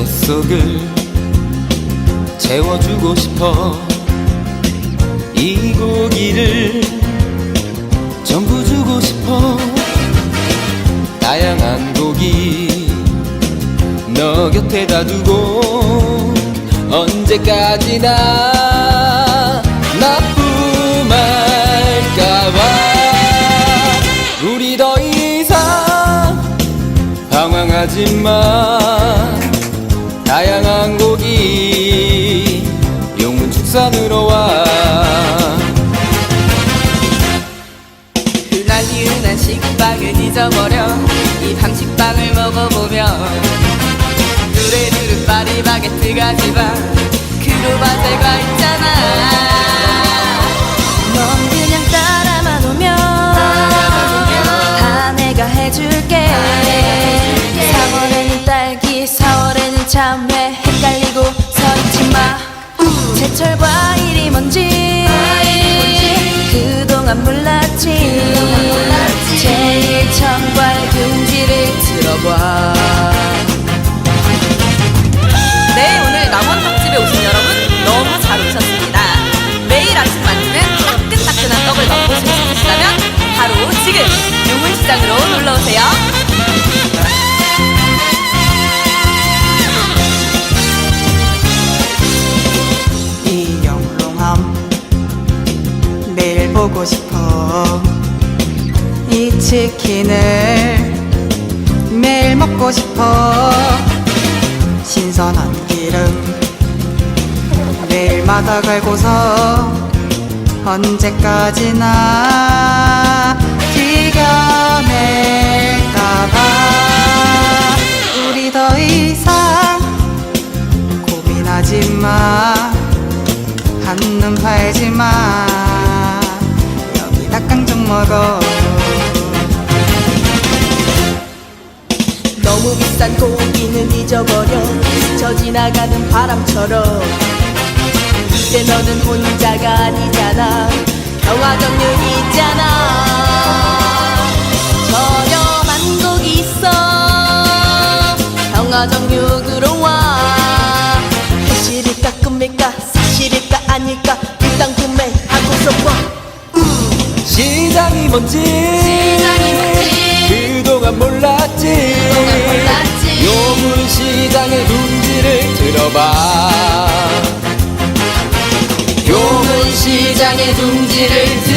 맘속을 채워주고 싶어. 이 고기를 전부 주고 싶어. 다양한 고기 너 곁에다 두고 언제까지나 납품할까봐. 우리 더 이상 방황하지 마 다양한 고기 용문 축산으로 와. 흔한 이흔한 식빵을 잊어버려. 이 방식빵을 먹어보면 누레누르 파리바게트가 지방 크로바제가 있잖아. 넌 그냥 따라만 오면 다 내가 해줄게. 3월에는 딸기 4월에는 참외 헷갈리고 서 있지 마. 제철 과일이 뭔지. 그동안 몰랐지. 제일 청과의 둥지를 들어봐. 네 오늘 남원 떡집에 오신 여러분 너무 잘 오셨습니다. 매일 아침 만드는 따끈따끈한 떡을 맛보시고 싶으시다면 바로 지금 용문시장으로 놀러오세요 보고 싶어. 이 치킨을 매일 먹고 싶어. 신선한 기름 매일마다 갈고서 언제까지나 튀겨낼까봐. 우리 더 이상 고민하지 마. 한눈 팔지 마 먹어 너무 비싼 고기는 잊어버려 스쳐 지나가는 바람처럼. 이제 너는 혼자가 아니잖아. 평화정육 있잖아. 저렴한 고기 있어. 평화정육으로 와. 현실일까 꿈일까 뭔지. 시장이 뭔지. 그동안 몰랐지. 그동안 몰랐지. 요문 시장의 둥지를 들어봐. 요문 시장의 둥지를 들어봐